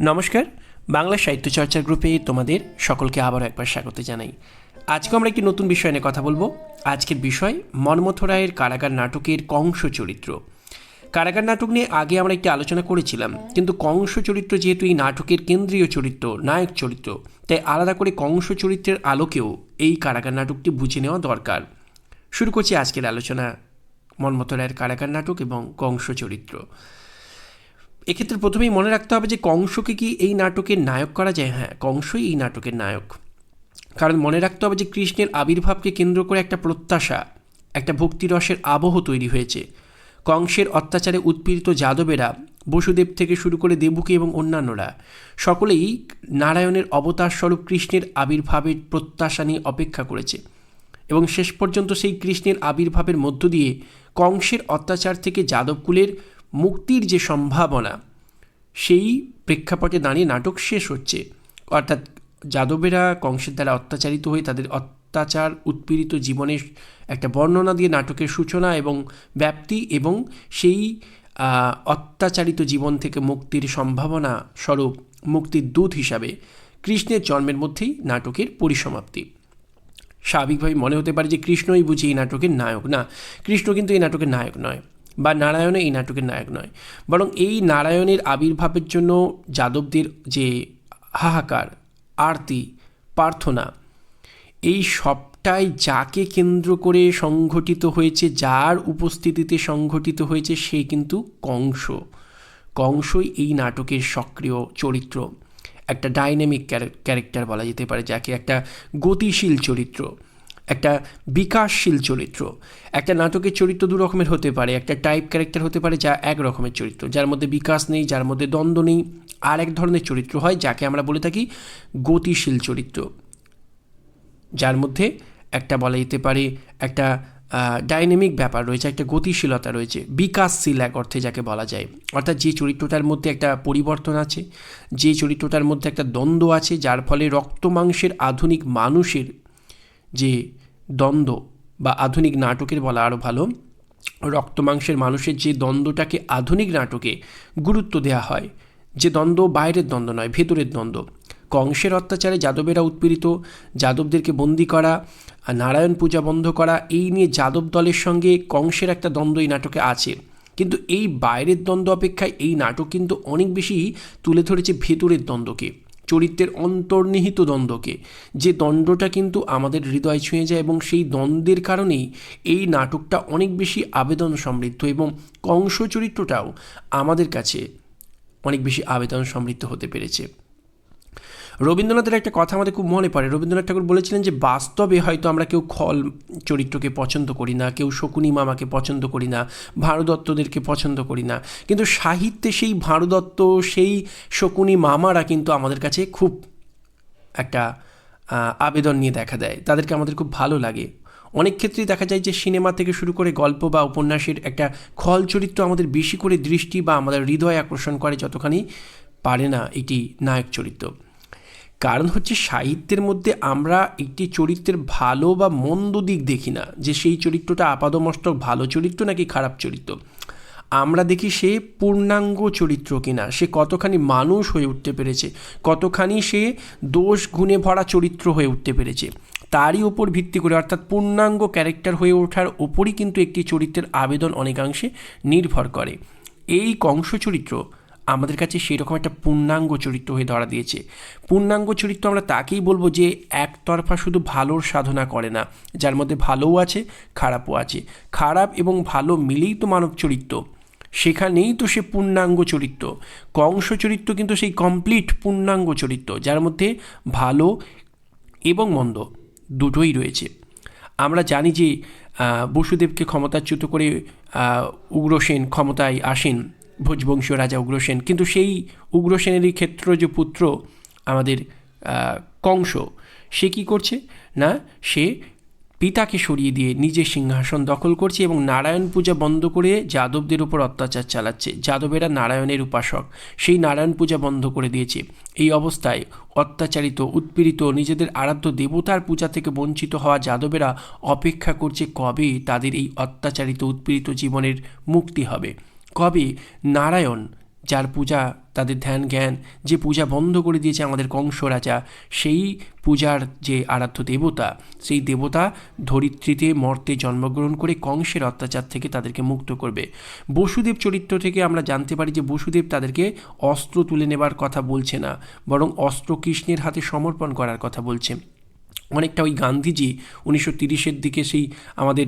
নমস্কার, বাংলা সাহিত্য চর্চার গ্রুপে তোমাদের সকলকে আবার একবার স্বাগত জানাই। আজকে আমরা একটি নতুন বিষয় নিয়ে কথা বলব। আজকের বিষয় মনমথ রায়ের কারাগার নাটকের কংস চরিত্র। কারাগার নাটক নিয়ে আগে আমরা একটি আলোচনা করেছিলাম, কিন্তু কংস চরিত্র যেহেতু এই নাটকের কেন্দ্রীয় চরিত্র, নায়ক চরিত্র, তাই আলাদা করে কংস চরিত্রের আলোকেও এই কারাগার নাটকটি বুঝে নেওয়া দরকার। শুরু করছি আজকের আলোচনা মনমথ রায়ের কারাগার নাটক এবং কংস চরিত্র। এক্ষেত্রে প্রথমেই মনে রাখতে হবে যে কংসকে কি এই নাটকের নায়ক করা যায়? হ্যাঁ কংসই এই নাটকের নায়ক। কারণ মনে রাখতে হবে যে কৃষ্ণের আবির্ভাবকে কেন্দ্র করে একটা প্রত্যাশা, একটা ভক্তিরসের আবহ তৈরি হয়েছে। কংসের অত্যাচারে উৎপীড়িত যাদবেরা, বসুদেব থেকে শুরু করে দেবুকে এবং অন্যান্যরা, সকলেই নারায়ণের অবতার স্বরূপ কৃষ্ণের আবির্ভাবের প্রত্যাশা নিয়ে অপেক্ষা করেছে। এবং শেষ পর্যন্ত সেই কৃষ্ণের আবির্ভাবের মধ্য দিয়ে কংসের অত্যাচার থেকে যাদবকুলের মুক্তির যে সম্ভাবনা, সেই প্রেক্ষাপটে দাঁড়িয়ে নাটক শেষ হচ্ছে। অর্থাৎ যাদবেরা কংসের দ্বারা অত্যাচারিত হয়ে তাদের অত্যাচার উৎপীড়িত জীবনের একটা বর্ণনা দিয়ে নাটকের সূচনা এবং ব্যাপ্তি এবং সেই অত্যাচারিত জীবন থেকে মুক্তির সম্ভাবনা স্বরূপ মুক্তির দূত হিসাবে কৃষ্ণের জন্মের মধ্যেই নাটকের পরিসমাপ্তি। স্বাভাবিকভাবে মনে হতে পারে যে কৃষ্ণই বুঝি এই নাটকের নায়ক। না, কৃষ্ণ কিন্তু এই নাটকের নায়ক নয়। বা নারায়ণ এই নাটকের নায়ক নয়। বরং এই নারায়ণের আবির্ভাবের জন্য যাদবদের যে হাহাকার, আরতি, প্রার্থনা, এই সবটাই যাকে কেন্দ্র করে সংঘটিত হয়েছে, যার উপস্থিতিতে সংঘটিত হয়েছে, সে কিন্তু কংস। কংসই এই নাটকের সক্রিয় চরিত্র। একটা ডাইনামিক ক্যারেক্টার বলা যেতে পারে, যাকে একটা গতিশীল চরিত্র। একটা বিকাশশীল চরিত্র। একটা নাটকের চরিত্র দু রকমের হতে পারে, একটা টাইপ ক্যারেক্টার হতে পারে যা এক রকমের চরিত্র। যার মধ্যে বিকাশ নেই, যার মধ্যে দ্বন্দ্ব নেই, আর এক ধরনের চরিত্র হয় যাকে আমরা বলে থাকি গতিশীল চরিত্র। যার মধ্যে একটা বলা যেতে পারে একটা ডাইনামিক ব্যাপার রয়েছে, একটা গতিশীলতা রয়েছে, বিকাশশীল এক অর্থে যাকে বলা যায়। অর্থাৎ যে চরিত্রটার মধ্যে একটা পরিবর্তন আছে, যে চরিত্রটার মধ্যে একটা দ্বন্দ্ব আছে, যার ফলে রক্ত মাংসের আধুনিক মানুষের যে দ্বন্দ্ব বা আধুনিক নাটকের বলা আরও ভালো, রক্ত মাংসের মানুষের যে দ্বন্দ্বটাকে আধুনিক নাটকে গুরুত্ব দেওয়া হয়, যে দ্বন্দ্ব বাইরের দ্বন্দ্ব নয়, ভেতরের দ্বন্দ্ব। কংসের অত্যাচারে যাদবেরা উৎপীড়িত, যাদবদেরকে বন্দি করা, নারায়ণ পূজা বন্ধ করা, এই নিয়ে যাদব দলের সঙ্গে কংসের একটা দ্বন্দ্ব এই নাটকে আছে। কিন্তু এই বাইরের দ্বন্দ্ব অপেক্ষায় এই নাটক কিন্তু অনেক বেশি তুলে ধরেছে ভেতরের দ্বন্দ্বকে। চরিত্রের অন্তর্নিহিত দ্বন্দ্বকে। যে দ্বন্দ্বটা কিন্তু আমাদের হৃদয় ছুঁয়ে যায় এবং সেই দ্বন্দ্বের কারণেই এই নাটকটা অনেক বেশি আবেদন সমৃদ্ধ এবং কংস চরিত্রটাও আমাদের কাছে অনেক বেশি আবেদন সমৃদ্ধ হতে পেরেছে। রবীন্দ্রনাথের একটা কথা আমাদের খুব মনে পড়ে। রবীন্দ্রনাথ ঠাকুর বলেছিলেন যে, বাস্তবে হয়তো আমরা কেউ খল চরিত্রকে পছন্দ করি না, কেউ শকুনি মামাকে পছন্দ করি না ভারদত্তদেরকে পছন্দ করি না। কিন্তু সাহিত্যে সেই ভারদত্ত সেই শকুনি মামারা কিন্তু আমাদের কাছে খুব একটা আবেদন নিয়ে দেখা দেয়। তাদেরকে আমাদের খুব ভালো লাগে। অনেক ক্ষেত্রেই দেখা যায় যে, সিনেমা থেকে শুরু করে গল্প বা উপন্যাসের একটা খল চরিত্র আমাদের বেশি করে দৃষ্টি বা আমাদের হৃদয় আকর্ষণ করে যতখানি পারে না, এটি নায়ক চরিত্র। কারণ হচ্ছে সাহিত্যের মধ্যে আমরা একটি চরিত্রের ভালো বা মন্দ দিক দেখি না, যে সেই চরিত্রটা আপাদমস্তক ভালো চরিত্র নাকি খারাপ চরিত্র। আমরা দেখি সে পূর্ণাঙ্গ চরিত্র কিনা, সে কতখানি মানুষ হয়ে উঠতে পেরেছে, কতখানি সে দোষ গুণে ভরা চরিত্র হয়ে উঠতে পেরেছে। তারই ওপর ভিত্তি করে অর্থাৎ পূর্ণাঙ্গ ক্যারেক্টার হয়ে ওঠার ওপরই কিন্তু একটি চরিত্রের আবেদন অনেকাংশে নির্ভর করে। এই কংস চরিত্র আমাদের কাছে সেরকম একটা পূর্ণাঙ্গ চরিত্র হয়ে ধরা দিয়েছে। পূর্ণাঙ্গ চরিত্র আমরা তাকেই বলব যে একতরফা শুধু ভালোর সাধনা করে না, যার মধ্যে ভালোও আছে, খারাপও আছে। খারাপ এবং ভালো মিলেই তো মানব চরিত্র। সেখানেই তো সে পূর্ণাঙ্গ চরিত্র। কংস চরিত্র কিন্তু সেই কমপ্লিট পূর্ণাঙ্গ চরিত্র, যার মধ্যে ভালো এবং মন্দ দুটোই রয়েছে। আমরা জানি যে বসুদেবকে ক্ষমতাচ্যুত করে উগ্রসেন ক্ষমতায় আসেন। ভোজবংশীয় রাজা উগ্রসেন কিন্তু সেই উগ্রসেনেরই ক্ষেত্র যে পুত্র আমাদের কংস, সে কি করছে? না, সে পিতাকে সরিয়ে দিয়ে নিজের সিংহাসন দখল করছে এবং নারায়ণ পূজা বন্ধ করে যাদবদের উপর অত্যাচার চালাচ্ছে। যাদবেরা নারায়ণের উপাসক। সেই নারায়ণ পূজা বন্ধ করে দিয়েছে। এই অবস্থায় অত্যাচারিত, উৎপীড়িত, নিজেদের আরাধ্য দেবতার পূজা থেকে বঞ্চিত হওয়া যাদবেরা অপেক্ষা করছে কবে তাদের এই অত্যাচারিত, উৎপীড়িত জীবনের মুক্তি হবে। কবে নারায়ণ, যার পূজা, তাদের ধ্যান জ্ঞান, যে পূজা বন্ধ করে দিয়েছে আমাদের কংস রাজা, সেই পূজার যে আরাধ্য দেবতা, সেই দেবতা ধরিত্রীতে মর্তে জন্মগ্রহণ করে কংসের অত্যাচার থেকে তাদেরকে মুক্ত করবে। বসুদেব চরিত্র থেকে আমরা জানতে পারি যে বসুদেব তাদেরকে অস্ত্র তুলে নেবার কথা বলছে না, বরং অস্ত্র কৃষ্ণের হাতে সমর্পণ করার কথা বলছে। অনেকটা ওই গান্ধীজি উনিশশো তিরিশের দিকে সেই আমাদের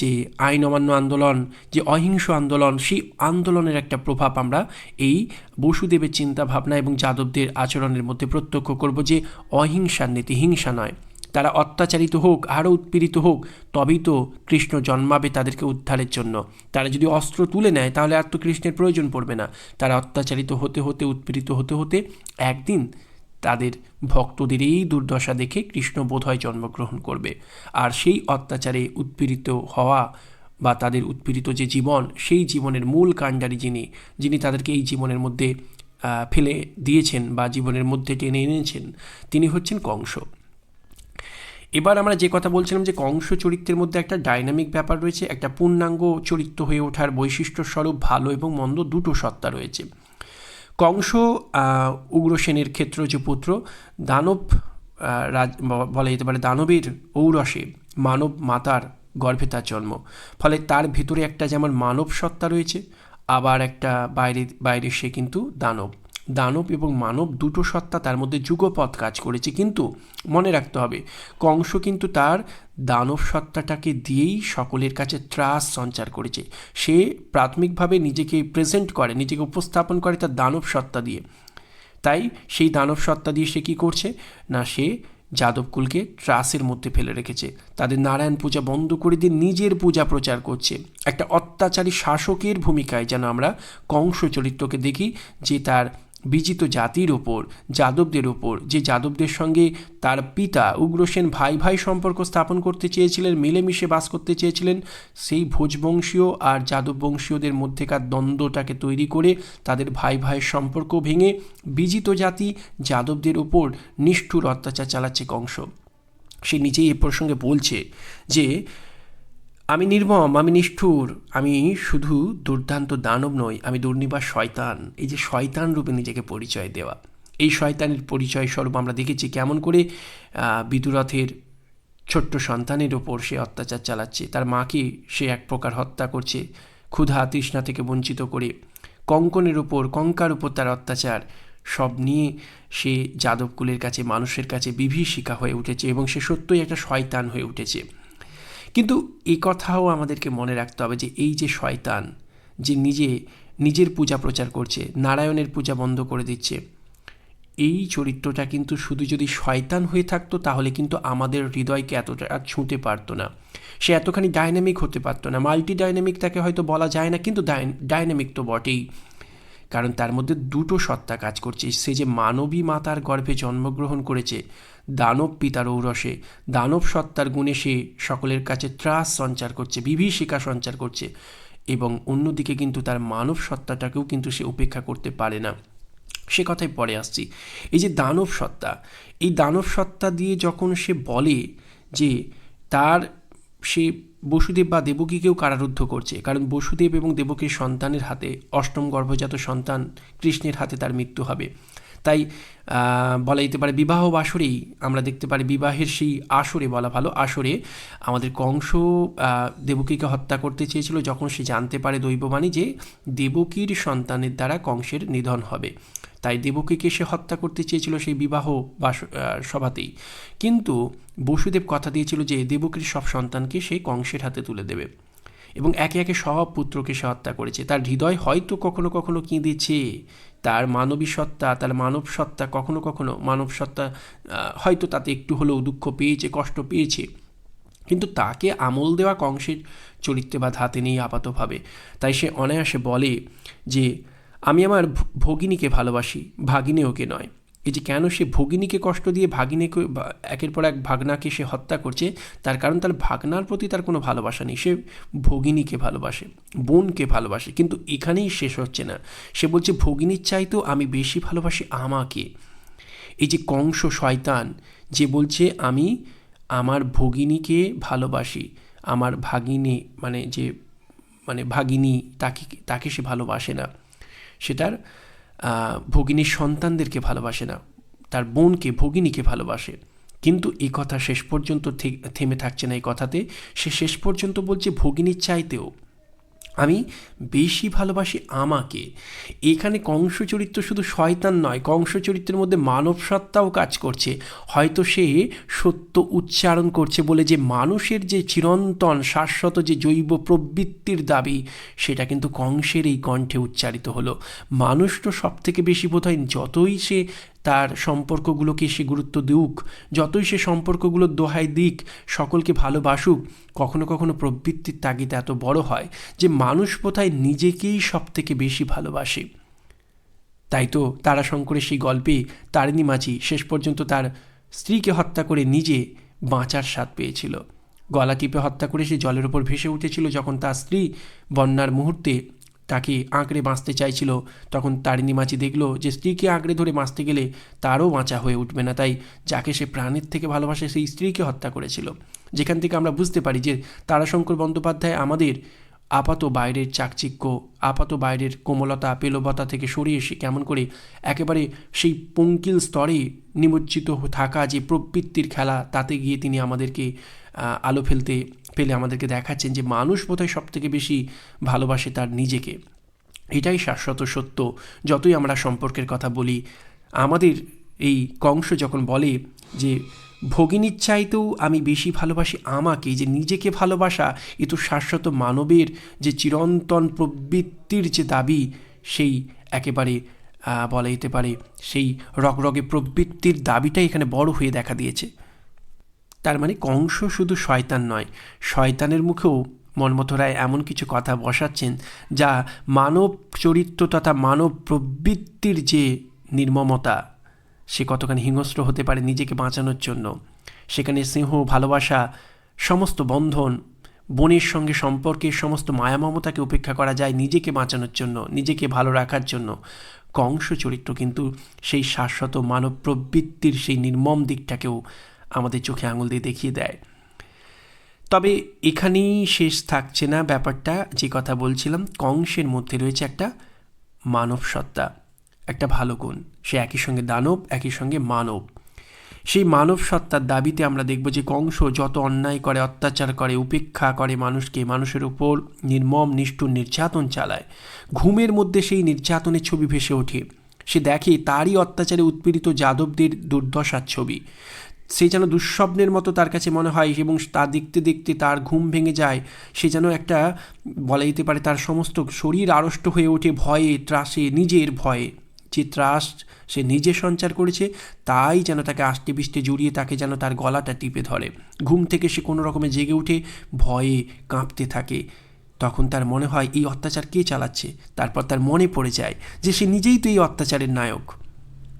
যে আইন অমান্য আন্দোলন, যে অহিংস আন্দোলন, সেই আন্দোলনের একটা প্রভাব আমরা এই বসুদেবের চিন্তা ভাবনা এবং যাদবদের আচরণের মধ্যে প্রত্যক্ষ করব যে অহিংসার নীতি হিংসা নয়। তারা অত্যাচারিত হোক, আরও উৎপীড়িত হোক, তবেই তো কৃষ্ণ জন্মাবে তাদেরকে উদ্ধারের জন্য। তারা যদি অস্ত্র তুলে নেয়, তাহলে আর তো কৃষ্ণের প্রয়োজন পড়বে না। তারা অত্যাচারিত হতে হতে, উৎপীড়িত হতে হতে একদিন তাদের ভক্তদের এই দুর্দশা দেখে কৃষ্ণ বোধহয় জন্মগ্রহণ করবে। আর সেই অত্যাচারে উৎপীড়িত হওয়া বা তাদের উৎপীড়িত যে জীবন, সেই জীবনের মূল কাণ্ডারি যিনি যিনি তাদেরকে এই জীবনের মধ্যে ফেলে দিয়েছেন বা জীবনের মধ্যে টেনে এনেছেন, তিনি হচ্ছেন কংস। এবার আমরা যে কথা বলছিলাম যে কংস চরিত্রের মধ্যে একটা ডাইনামিক ব্যাপার রয়েছে, একটা পূর্ণাঙ্গ চরিত্র হয়ে ওঠার বৈশিষ্ট্য স্বরূপ ভালো এবং মন্দ দুটো সত্তা রয়েছে। কংস উগ্রসেনের যে পুত্র, দানব রাজ বলা যেতে পারে দানবের ঔরসে মানব মাতার গর্ভে তার জন্ম। ফলে তার ভিতরে একটা যেমন মানব সত্তা রয়েছে, আবার একটা বাইরে বাইরে সে কিন্তু দানব। দানব এবং মানব দুটো সত্তা তার মধ্যে যুগপথ কাজ করেছে। কিন্তু মনে রাখতে হবে, কংস কিন্তু তার দানব সত্তাটাকে দিয়েই সকলের কাছে ত্রাস সঞ্চার করেছে। সে প্রাথমিকভাবে নিজেকে প্রেজেন্ট করে, নিজেকে উপস্থাপন করে তার দানব সত্তা দিয়ে। তাই সেই দানব সত্তা দিয়ে সে কী করছে? না, সে যাদবকুলকে ত্রাসের মধ্যে ফেলে রেখেছে। তাদের নারায়ণ পূজা বন্ধ করে দিয়ে নিজের পূজা প্রচার করছে। একটা অত্যাচারী শাসকের ভূমিকায় যেন আমরা কংস চরিত্রকে দেখি, যে তার বিজিত জাতির ওপর যাদবদের ওপর যে যাদবদের সঙ্গে তার পিতা উগ্রসেন ভাই ভাই সম্পর্ক স্থাপন করতে চেয়েছিলেন, মিলেমিশে বাস করতে চেয়েছিলেন, সেই ভোজবংশীয় আর যাদব বংশীয়দের মধ্যেকার দ্বন্দ্বটাকে তৈরি করে তাদের ভাই ভাইয়ের সম্পর্ক ভেঙে বিজিত জাতি যাদবদের ওপর নিষ্ঠুর অত্যাচার চালাচ্ছে কংস। সে নিজেই এ প্রসঙ্গে বলছে যে আমি নির্মম, আমি নিষ্ঠুর, আমি শুধু দুর্দান্ত দানব নই, আমি দুর্নিবাস শয়তান। এই যে শয়তান রূপে নিজেকে পরিচয় দেওয়া। এই শয়তানের পরিচয় স্বরূপ আমরা দেখেছি কেমন করে বিদুরথের ছোট্ট সন্তানের ওপর সে অত্যাচার চালাচ্ছে। তার মাকে সে এক প্রকার হত্যা করছে, ক্ষুধা তৃষ্ণা থেকে বঞ্চিত করে। কঙ্কনের ওপর কঙ্কার উপর তার অত্যাচার, সব নিয়ে সে যাদবকুলের কাছে, মানুষের কাছে বিভীষিকা হয়ে উঠেছে এবং সে সত্যই একটা শয়তান হয়ে উঠেছে। কিন্তু এই কথাও আমাদেরকে মনে রাখতে হবে যে এই যে শয়তান, যে নিজে, নিজের পূজা প্রচার করছে, নারায়ণের পূজা বন্ধ করে দিচ্ছে, এই চরিত্রটা কিন্তু শুধু যদি শয়তান হয়ে থাকতো, তাহলে কিন্তু আমাদের হৃদয়কে এতটা ছুঁতে পারতো না। সে এতখানি ডাইনামিক হতে পারতো না। মাল্টি ডাইনামিক তাকে হয়তো বলা যায় না, কিন্তু ডাইনামিক তো বটেই। কারণ তার মধ্যে দুটো সত্তা কাজ করছে। সে যে মানবী মাতার গর্ভে জন্মগ্রহণ করেছে, দানব পিতার ঔরসে, দানব সত্তার গুণে সে সকলের কাছে ত্রাস সঞ্চার করছে, বিভীষিকা সঞ্চার করছে এবং অন্যদিকে কিন্তু তার মানব সত্তাটাকেও কিন্তু সে উপেক্ষা করতে পারে না। সে কথায় পরে আসছি। এই যে দানব সত্তা, এই দানব সত্তা দিয়ে যখন সে বলে যে তার সে বসুদেব বা দেবকীকেও কারারুদ্ধ করছে, কারণ বসুদেব এবং দেবকীর সন্তানের হাতে, অষ্টম গর্ভজাত সন্তান কৃষ্ণের হাতে তার মৃত্যু হবে। তাই বলা যেতে পারে বিবাহ বাসরেই আমরা দেখতে পারি বিবাহের সেই আসরে বলা ভালো, আসরে আমাদের কংস দেবকীকে হত্যা করতে চেয়েছিল যখন সে জানতে পারে দৈববাণী যে দেবকীর সন্তানের দ্বারা কংসের নিধন হবে। তাই দেবকীকে সে হত্যা করতে চেয়েছিল সেই বিবাহ বা সভাতেই। কিন্তু বসুদেব কথা দিয়েছিল যে দেবকীর সব সন্তানকে সে কংসের হাতে তুলে দেবে এবং একে একে সব পুত্রকে সে হত্যা করেছে। তার হৃদয় হয়তো কখনো কখনো কেঁদেছে, তার মানবী সত্তা, তার মানব সত্তা কখনো কখনো, মানব সত্তা হয়তো তাতে একটু হলেও দুঃখ পেয়েছে, কষ্ট পেয়েছে। কিন্তু তাকে আমল দেওয়া কংসের চরিত্রে বা ধাতে নেই আপাতভাবে। তাই সে অনায়াসে বলে যে আমি আমার ভগিনীকে ভালোবাসি, ভাগিনে ওকে নয়। এই যে কেন সে ভগিনীকে কষ্ট দিয়ে ভাগিনীকে একের পর এক ভাগনাকে সে হত্যা করছে, তার কারণ তার ভাগনার প্রতি তার কোনো ভালোবাসা নেই। সে ভগিনীকে ভালোবাসে, বোনকে ভালোবাসে, কিন্তু এখানেই শেষ হচ্ছে না। সে বলছে, ভগিনীর চাইতেও আমি বেশি ভালোবাসি আমাকে। এই যে কংস শয়তান, যে বলছে, আমি আমার ভগিনীকে ভালোবাসি, আমার ভাগিনী মানে যে মানে ভাগিনী তাকে তাকে সে ভালোবাসে না। সে তার ভগিনীর সন্তানদেরকে ভালোবাসে না। তার বোনকে, ভগিনীকে ভালোবাসে। কিন্তু এই কথা শেষ পর্যন্ত থেমে থাকছে না এই কথাতে। সে শেষ পর্যন্ত বলছে, ভগিনীর চাইতেও আমি বেশি ভালোবাসি আমাকে। এখানে কংস চরিত্র শুধু শয়তান নয় কংস চরিত্রের মধ্যে মানব সত্তাও কাজ করছে। হয়তো সে সত্য উচ্চারণ করছে বলে যে মানুষের যে চিরন্তন শাশ্বত যে জৈব প্রবৃত্তির দাবি, সেটা কিন্তু কংসের এই কণ্ঠে উচ্চারিত হলো। মানুষ তো সব থেকে বেশি বোধ হয় যতই সে তার সম্পর্কগুলোকে সে গুরুত্ব দিক যতই সে সম্পর্কগুলোর দোহাই দিক, সকলকে ভালোবাসুক, কখনো কখনো প্রবৃত্তির তাগিদে এত বড় হয় যে মানুষ বোধহয় নিজেকেই সব থেকে বেশি ভালোবাসে। তাই তো তারাশঙ্করের সেই গল্পে তারিণী মাঝি শেষ পর্যন্ত তার স্ত্রীকে হত্যা করে নিজে বাঁচার স্বাদ পেয়েছিল। গলা টিপে হত্যা করে সে জলের ওপর ভেসে উঠেছিল যখন তার স্ত্রী বন্যার মুহূর্তে তাকে আঁকড়ে বাঁচতে চাইছিল। তখন তারিণী মাঝি দেখল যে স্ত্রীকে আঁকড়ে ধরে বাঁচতে গেলে তারও বাঁচা হয়ে উঠবে না, তাই যাকে সে প্রাণের থেকে ভালোবাসে সেই স্ত্রীকে হত্যা করেছিল। যেখান থেকে আমরা বুঝতে পারি যে তারাশঙ্কর বন্দ্যোপাধ্যায় আমাদের আপাত বাইরের চাকচিক্য, আপাত বাইরের কোমলতা, পেলবতা থেকে সরে এসে কেমন করে একেবারে সেই পঙ্কিল স্তরে নিমজ্জিত থাকা যে প্রবৃত্তির খেলা, তাতে গিয়ে তিনি আমাদেরকে আলো ফেলতে ফেলে আমাদেরকে দেখাচ্ছেন যে মানুষ বোধহয় সব থেকে বেশি ভালোবাসে তার নিজেকে। এটাই শাশ্বত সত্য। যতই আমরা সম্পর্কের কথা বলি, আমাদের এই কংস যখন বলে যে ভগিনীর চাইতেও আমি বেশি ভালোবাসি আমাকে যে নিজেকে ভালোবাসা, এ তো শাশ্বত মানবের যে চিরন্তন প্রবৃত্তির যে দাবি, সেই একেবারে বলা যেতে পারে, সেই রগরগে প্রবৃত্তির দাবিটাই এখানে বড় হয়ে দেখা দিয়েছে। তার মানে কংস শুধু শয়তান নয়, শয়তানের মুখেও মনমথ রায় এমন কিছু কথা বসাচ্ছেন যা মানব চরিত্র তথা মানব প্রবৃত্তির যে নির্মমতা, সে কতখানি হিংস্র হতে পারে নিজেকে বাঁচানোর জন্য। সেখানে স্নেহ, ভালোবাসা, সমস্ত বন্ধন, বোনের সঙ্গে সম্পর্কের সমস্ত মায়ামমতাকে উপেক্ষা করা যায় নিজেকে বাঁচানোর জন্য, নিজেকে ভালো রাখার জন্য। কংস চরিত্র কিন্তু সেই শাশ্বত মানব প্রবৃত্তির সেই নির্মম দিকটাকেও আমাদের চোখে আঙুল দিয়ে দেখিয়ে দেয়। তবে এখানেই শেষ থাকছে না ব্যাপারটা। যে কথা বলছিলাম, কংসের মধ্যে রয়েছে একটা মানব সত্তা একটা ভালো গুণ। সে একই সঙ্গে দানব, একই সঙ্গে মানব। সেই মানব সত্তার দাবিতে আমরা দেখব যে কংস যত অন্যায় করে, অত্যাচার করে, উপেক্ষা করে মানুষকে, মানুষের উপর নির্মম, নিষ্ঠুর নির্যাতন চালায়। ঘুমের মধ্যে সেই নির্যাতনের ছবি ভেসে ওঠে। সে দেখে তারই অত্যাচারে উৎপীড়িত যাদবদের দুর্দশার ছবি। সে যেন দুঃস্বপ্নের মতো তার কাছে মনে হয় এবং তা দেখতে দেখতে তার ঘুম ভেঙে যায়। সে যেন একটা বলা যেতে পারে তার সমস্ত শরীর আড়ষ্ট হয়ে ওঠে ভয়ে, ত্রাসে, নিজের ভয়ে। যে ত্রাস সে নিজে সঞ্চার করেছে, তাই যেন তাকে আষ্টে বিষ্টে জড়িয়ে তাকে যেন তার গলাটা টিপে ধরে। ঘুম থেকে সে কোনো রকমে জেগে উঠে, ভয়ে কাঁপতে থাকে। তখন তার মনে হয়, এই অত্যাচার কে চালাচ্ছে? তারপর তার মনে পড়ে যায় যে সে নিজেই তো এই অত্যাচারের নায়ক।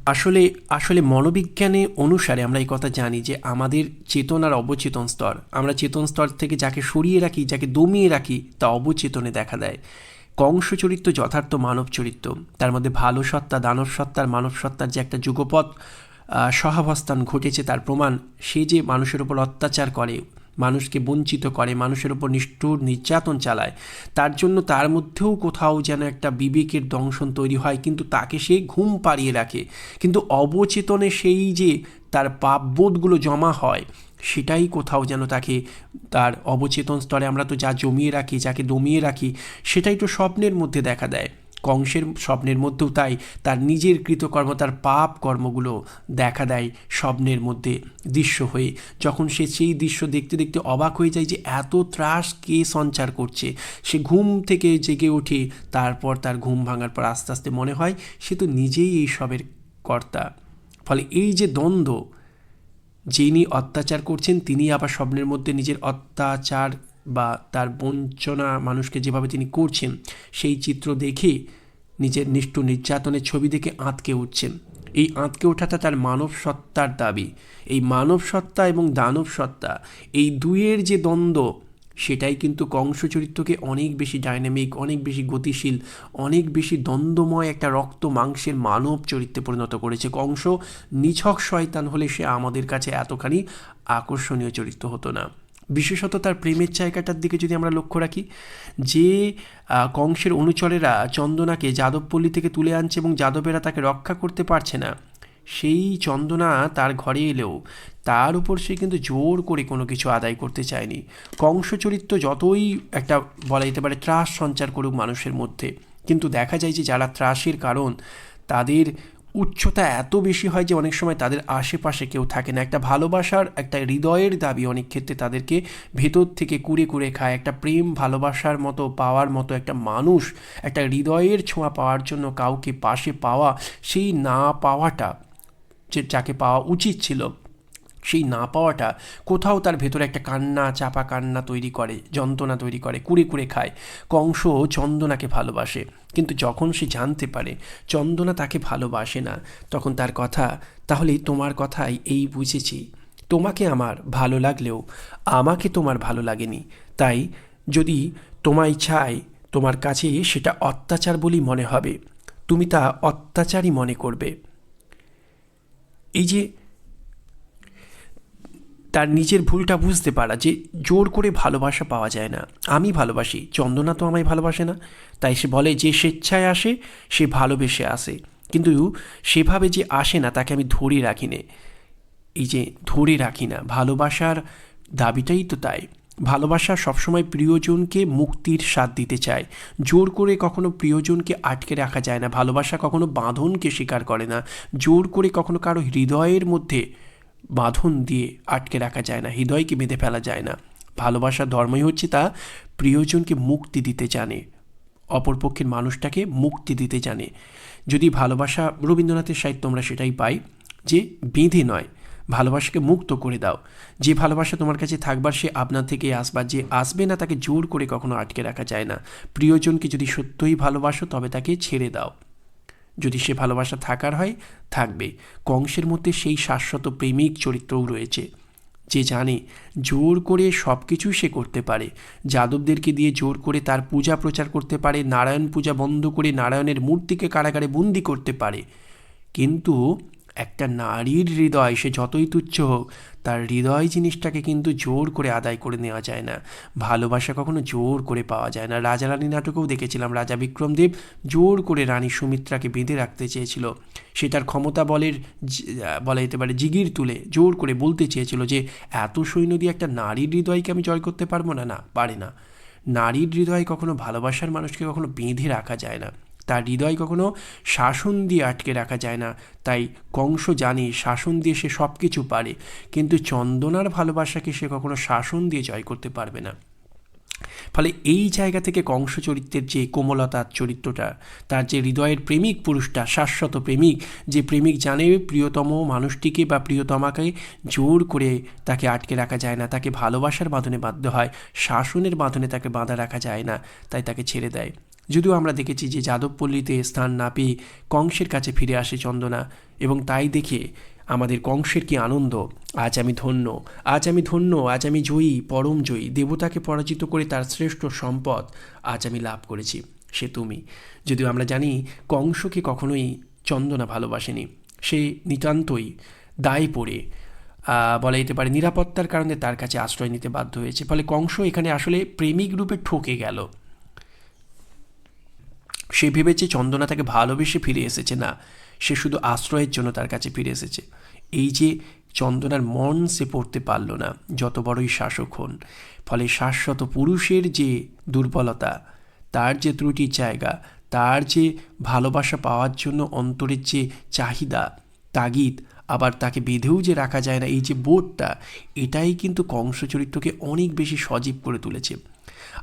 আসলে আসলে মনোবিজ্ঞানে অনুসারে আমরা এই কথা জানি যে আমাদের চেতনার অবচেতন স্তর। আমরা চেতন স্তর থেকে যাকে সরিয়ে রাখি, যাকে দমিয়ে রাখি, তা অবচেতনে দেখা দেয়। কংস চরিত্র যথার্থ মানব চরিত্র তার মধ্যে ভালো সত্তা, দানব সত্তার, মানব সত্তার যে একটা যুগপথ সহাবস্থান ঘটেছে তার প্রমাণ, সে যে মানুষের উপর অত্যাচার করে মানুষকে বঞ্চিত করে, মানুষের ওপর নিষ্ঠুর নির্যাতন চালায়। তার জন্য তার মধ্যেও কোথাও যেন একটা বিবেকের দংশন তৈরি হয়, কিন্তু তাকে সে ঘুম পাড়িয়ে রাখে। কিন্তু অবচেতনে সেই যে তার পাপবোধগুলো জমা হয়, সেটাই কোথাও যেন তাকে তার অবচেতন স্তরে আমরা তো যা জমিয়ে রাখি, যাকে দমিয়ে রাখি, সেটাই তো স্বপ্নের মধ্যে দেখা দেয়। কংসের স্বপ্নের মধ্যেও তাই তার নিজের কৃতকর্ম, তার পাপ কর্মগুলো দেখা দেয় স্বপ্নের মধ্যে দৃশ্য হয়ে। যখন সে সেই দৃশ্য দেখতে দেখতে অবাক হয়ে যায় যে এত ত্রাস কে সঞ্চার করছে। সে ঘুম থেকে জেগে ওঠে, তারপর তার ঘুম ভাঙার পর আস্তে আস্তে মনে হয় সে তো নিজেই এই সবের কর্তা। ফলে এই যে দ্বন্দ্ব, যিনি অত্যাচার করছেন, তিনি আবার স্বপ্নের মধ্যে নিজের অত্যাচার বা তার বঞ্চনা মানুষকে যেভাবে তিনি করছেন, সেই চিত্র দেখে নিজের নিষ্ঠুর নির্যাতনের ছবি দেখে আঁতকে উঠছেন। এই আঁতকে ওঠাটা তার মানব সত্তার দাবি। এই মানব সত্তা এবং দানব সত্তা, এই দুইয়ের যে দ্বন্দ্ব, সেটাই কিন্তু কংস চরিত্রকে অনেক বেশি ডাইনামিক অনেক বেশি গতিশীল, অনেক বেশি দ্বন্দ্বময় একটা রক্ত মাংসের মানব চরিত্রে পরিণত করেছে। কংস নিছক শয়তান হলে সে আমাদের কাছে এতখানি আকর্ষণীয় চরিত্র হতো না। বিশেষত তার প্রেমের জায়গাটার দিকে যদি আমরা লক্ষ্য রাখি, যে কংসের অনুচরেরা চন্দনাকে যাদবপল্লী থেকে তুলে আনছে এবং যাদবেরা তাকে রক্ষা করতে পারছে না, সেই চন্দনা তার ঘরে এলেও তার উপর সে কিন্তু জোর করে কোনো কিছু আদায় করতে চায়নি। কংস চরিত্র যতই একটা বলা যেতে পারে ত্রাস সঞ্চার করুক মানুষের মধ্যে, কিন্তু দেখা যায় যে যারা ত্রাসের কারণ, তাদের উচ্চতা এত বেশি হয় যে অনেক সময় তাদের আশেপাশে কেউ থাকে না। একটা ভালোবাসার, একটা হৃদয়ের দাবি অনেক ক্ষেত্রে তাদেরকে ভেতর থেকে কুড়ে কুড়ে খায়। একটা প্রেম ভালোবাসার মতো পাওয়ার মতো একটা মানুষ, একটা হৃদয়ের ছোঁয়া পাওয়ার জন্য কাউকে পাশে পাওয়া, সেই না পাওয়াটা যে, যাকে পাওয়া উচিত ছিল। সেই না পাওয়াটা কোথাও তার ভেতরে একটা কান্না, চাপা কান্না তৈরি করে, যন্ত্রণা তৈরি করে, কুড়ে কুড়ে খায়। কংস চন্দনাকে ভালোবাসে। কিন্তু যখন সে জানতে পারে চন্দনা তাকে ভালোবাসে না, তখন তার কথা, তাহলে তোমার কথাই এই বুঝেছি। তোমাকে আমার ভালো লাগলেও আমাকে তোমার ভালো লাগেনি। তাই যদি তোমায় চাই, তোমার কাছে সেটা অত্যাচার বলেই মনে হবে। তুমি তা অত্যাচারই মনে করবে। এই যে তার নিজের ভুলটা বুঝতে পারা যে জোর করে ভালোবাসা পাওয়া যায় না। আমি ভালোবাসি, চন্দনা তো আমায় ভালোবাসে না। তাই সে বলে যে স্বেচ্ছায় আসে, সে ভালোবেসে আসে। কিন্তু সেভাবে যে আসে না, তাকে আমি ধরে রাখি নে। এই যে ধরে রাখি না, ভালোবাসার দাবিটাই তো তাই। ভালোবাসা সবসময় প্রিয়জনকে মুক্তির স্বাদ দিতে চায়। জোর করে কখনো প্রিয়জনকে আটকে রাখা যায় না। ভালোবাসা কখনো বাঁধনকে স্বীকার করে না। জোর করে কখনো কারও হৃদয়ের মধ্যে বাঁধন দিয়ে আটকে রাখা যায় না, হৃদয়কে বেঁধে ফেলা যায় না। ভালোবাসার ধর্মই হচ্ছে তা, প্রিয়জনকে মুক্তি দিতে জানে। অপরপক্ষের মানুষটাকে মুক্তি দিতে জানে। যদি ভালোবাসা রবীন্দ্রনাথের সাহিত্য আমরা সেটাই পাই, যে বেঁধে নয়, ভালোবাসাকে মুক্ত করে দাও। যে ভালোবাসা তোমার কাছে থাকবার সে আপনার থেকে আসবার যে আসবে না তাকে জোর করে কখনো আটকে রাখা যায় না। প্রিয়জনকে যদি সত্যই ভালোবাসো, তবে তাকে ছেড়ে দাও। যদি সে ভালোবাসা থাকার হয়, থাকবে। কংসের মধ্যে সেই শাশ্বত প্রেমিক চরিত্রও রয়েছে। যে জানে, জোর করে সব কিছুই সে করতে পারে। যাদবদেরকে দিয়ে জোর করে তার পূজা প্রচার করতে পারে, নারায়ণ পূজা বন্ধ করে নারায়ণের মূর্তিকে কারাগারে বন্দি করতে পারে। কিন্তু একটা নারীর হৃদয়, সে যতই তুচ্ছ হোক, তার হৃদয় জিনিসটাকে কিন্তু জোর করে আদায় করে নেওয়া যায় না। ভালোবাসা কখনো জোর করে পাওয়া যায় না। রাজা রানী নাটকেও দেখেছিলাম রাজা বিক্রমদেব জোর করে রানী সুমিত্রাকে বেঁধে রাখতে চেয়েছিল। সে তার ক্ষমতা বলের বলা যেতে পারে, জিগির তুলে জোর করে বলতে চেয়েছিল যে, এত সৈন্য দিয়ে একটা নারীর হৃদয়কে আমি জয় করতে পারব না? না, পারে না। নারীর হৃদয় কখনো ভালোবাসার মানুষকে কখনো বেঁধে রাখা যায় না। তার হৃদয় কখনো শাসন দিয়ে আটকে রাখা যায় না। তাই কংস জানে শাসন দিয়ে সে সব কিছু পারে, কিন্তু চন্দনার ভালোবাসাকে সে কখনো শাসন দিয়ে জয় করতে পারবে না। ফলে এই জায়গা থেকে কংস চরিত্রের যে কোমলতার চরিত্রটা, তার যে হৃদয়ের প্রেমিক পুরুষটা, শাশ্বত প্রেমিক, যে প্রেমিক জানে প্রিয়তম মানুষটিকে বা প্রিয়তমাকে জোর করে তাকে আটকে রাখা যায় না, তাকে ভালোবাসার বাঁধনে বাধ্য হয়, শাসনের বাঁধনে তাকে বাঁধা রাখা যায় না, তাই তাকে ছেড়ে দেয়। যদিও আমরা দেখেছি যে যাদবপল্লীতে স্থান না পেয়ে কংসের কাছে ফিরে আসে চন্দনা এবং তাই দেখে আমাদের কংসের কি আনন্দ। আজ আমি ধন্য, আজ আমি ধন্য, আজ আমি জয়ী, পরম জয়ী, দেবতাকে পরাজিত করে তার শ্রেষ্ঠ সম্পদ আজ আমি লাভ করেছি, সে তুমি। যদিও আমরা জানি কংসকে কখনোই চন্দনা ভালোবাসেনি, সে নিতান্তই দায় পড়ে বলা যেতে পারে নিরাপত্তার কারণে তার কাছে আশ্রয় নিতে বাধ্য হয়েছে, ফলে কংস এখানে আসলে প্রেমিক রূপে ঠকে গেল। সে ভেবেছে চন্দনা তাকে ভালোবেসে ফিরে এসেছে না, সে শুধু আশ্রয়ের জন্য তার কাছে ফিরে এসেছে। এই যে চন্দনার মন সে পড়তে পারল না, যত বড়ই শাসক হন, ফলে শাশ্বত পুরুষের যে দুর্বলতা, তার যে ত্রুটির জায়গা, তার যে ভালোবাসা পাওয়ার জন্য অন্তরের যে চাহিদা, তাগিদ, আবার তাকে বেঁধেও যে রাখা যায় না, এই যে বোধটা, এটাই কিন্তু কংস চরিত্রকে অনেক বেশি সজীব করে তুলেছে।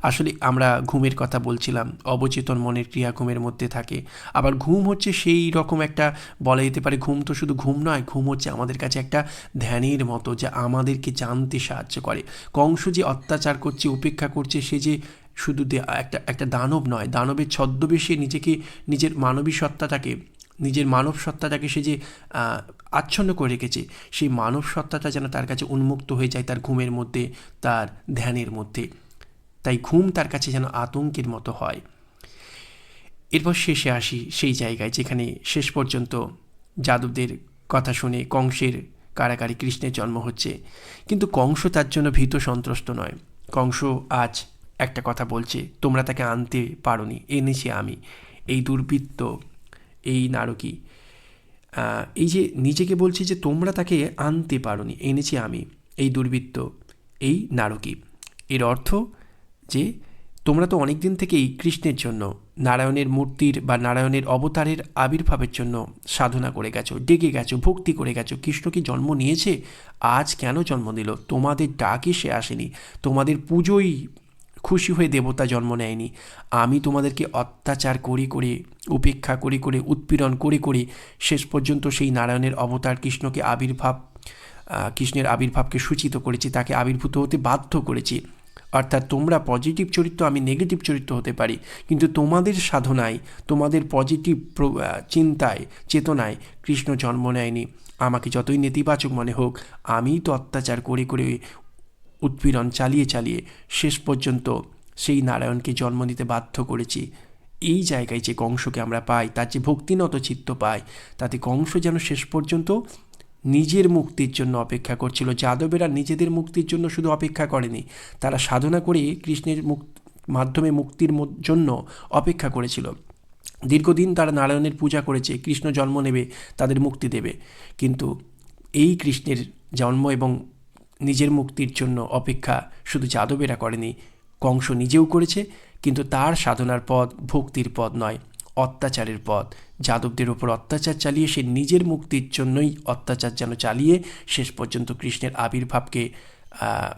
আসলে আমরা ঘুমের কথা বলছিলাম, অবচেতন মনের ক্রিয়া ঘুমের মধ্যে থাকে। আবার ঘুম হচ্ছে সেই রকম একটা, বলা যেতে পারে ঘুম তো শুধু ঘুম নয়, ঘুম হচ্ছে আমাদের কাছে একটা ধ্যানের মতো যা আমাদেরকে জানতে সাহায্য করে। কংস যে অত্যাচার করছে, উপেক্ষা করছে, সে যে শুধু একটা একটা দানব নয়, দানবের ছদ্মবেশে নিজেকে, নিজের মানবী সত্তাটাকে, নিজের মানব সত্তাটাকে সে যে আচ্ছন্ন করে রেখেছে, সেই মানব সত্তাটা যেন তার কাছে উন্মুক্ত হয়ে যায় তার ঘুমের মধ্যে, তার ধ্যানের মধ্যে। তাই ঘুম তার কাছে যেন আতঙ্কের মতো হয়। এরপর শেষে আসি সেই জায়গায় যেখানে শেষ পর্যন্ত যাদবদের কথা শুনে কংসের কারাগারে কৃষ্ণের জন্ম হচ্ছে। কিন্তু কংস তার জন্য ভীত সন্ত্রস্ত নয়। কংস আজ একটা কথা বলছে, তোমরা তাকে আনতে পারোনি, এনেছি আমি। এই দুর্বৃত্ত, এই নারকী এই যে নিজেকে বলছি যে তোমরা তাকে আনতে পারোনি, এনেছি আমি। এই দুর্বৃত্ত, এই নারকী। এর অর্থ যে তোমরা তো অনেক দিন থেকেই কৃষ্ণের জন্য, নারায়ণের মূর্তির বা নারায়ণের অবতারের আবির্ভাবের জন্য সাধনা করে গেছো, ডেকে গেছো, ভক্তি করে গেছো। কৃষ্ণ কি জন্ম নিয়েছে? আজ কেন জন্ম দিল তোমাদের ডাকে সে আসেনি। তোমাদের পুজোই খুশি হয়ে দেবতা জন্ম নেয়নি। আমি তোমাদেরকে অত্যাচার করে করে, উপেক্ষা করে করে, উৎপীড়ন করে করে শেষ পর্যন্ত সেই নারায়ণের অবতার কৃষ্ণকে আবির্ভাব কৃষ্ণের আবির্ভাবকে সূচিত করেছি, তাকে আবির্ভূত হতে বাধ্য করেছি। অর্থাৎ তোমরা পজিটিভ চরিত্র, আমি নেগেটিভ চরিত্র হতে পারি। কিন্তু তোমাদের সাধনায়, তোমাদের পজিটিভ চিন্তায়, চেতনায় কৃষ্ণ জন্ম নেয়নি। আমাকে যতই নেতিবাচক মনে হোক, আমিই তো অত্যাচার করে করে উৎপীড়ন চালিয়ে চালিয়ে শেষ পর্যন্ত সেই নারায়ণকে জন্ম নিতে বাধ্য করেছি। এই জায়গায় যে কংসকে আমরা পাই, তার যে ভক্তিনত চিত্ত পাই, তাতে কংস যেন শেষ পর্যন্ত নিজের মুক্তির জন্য অপেক্ষা করছিল। যাদবেরা নিজেদের মুক্তির জন্য শুধু অপেক্ষা করেনি, তারা সাধনা করে কৃষ্ণের মাধ্যমে মুক্তির জন্য অপেক্ষা করেছিল। দীর্ঘদিন তারা নারায়ণের পূজা করেছে, কৃষ্ণ জন্ম নেবে, তাদের মুক্তি দেবে। কিন্তু এই কৃষ্ণের জন্ম এবং নিজের মুক্তির জন্য অপেক্ষা শুধু যাদবেরা করেনি, কংস নিজেও করেছে, কিন্তু তার সাধনার পথ ভক্তির পথ নয়, অত্যাচারের পথ। যাদবদের ওপর অত্যাচার চালিয়ে সে নিজের মুক্তির জন্যই অত্যাচার যেন চালিয়ে শেষ পর্যন্ত কৃষ্ণের আবির্ভাবকে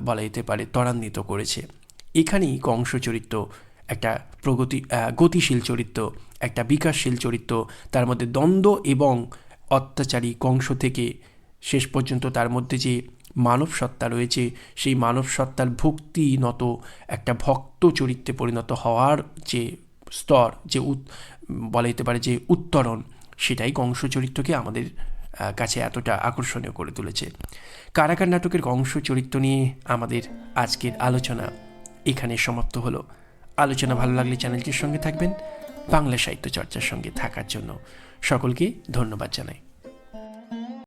বলা যেতে পারে, ত্বরান্বিত করেছে। এখানেই কংস চরিত্র একটা প্রগতি গতিশীল চরিত্র, একটা বিকাশশীল চরিত্র, তার মধ্যে দ্বন্দ্ব এবং অত্যাচারী কংস থেকে শেষ পর্যন্ত তার মধ্যে যে মানব সত্তা রয়েছে, সেই মানব সত্তার ভক্তি নত একটা ভক্ত চরিত্রে পরিণত হওয়ার যে স্তর, যে বলা যেতে পারে যে উত্তরণ, সেটাই কংস চরিত্রকে আমাদের কাছে এতটা আকর্ষণীয় করে তুলেছে। কারাকার নাটকের কংস চরিত্র নিয়ে আমাদের আজকের আলোচনা এখানে সমাপ্ত হলো। আলোচনা ভালো লাগলে চ্যানেলটির সঙ্গে থাকবেন, বাংলা সাহিত্য চর্চার সঙ্গে থাকার জন্য। সকলকে ধন্যবাদ জানাই।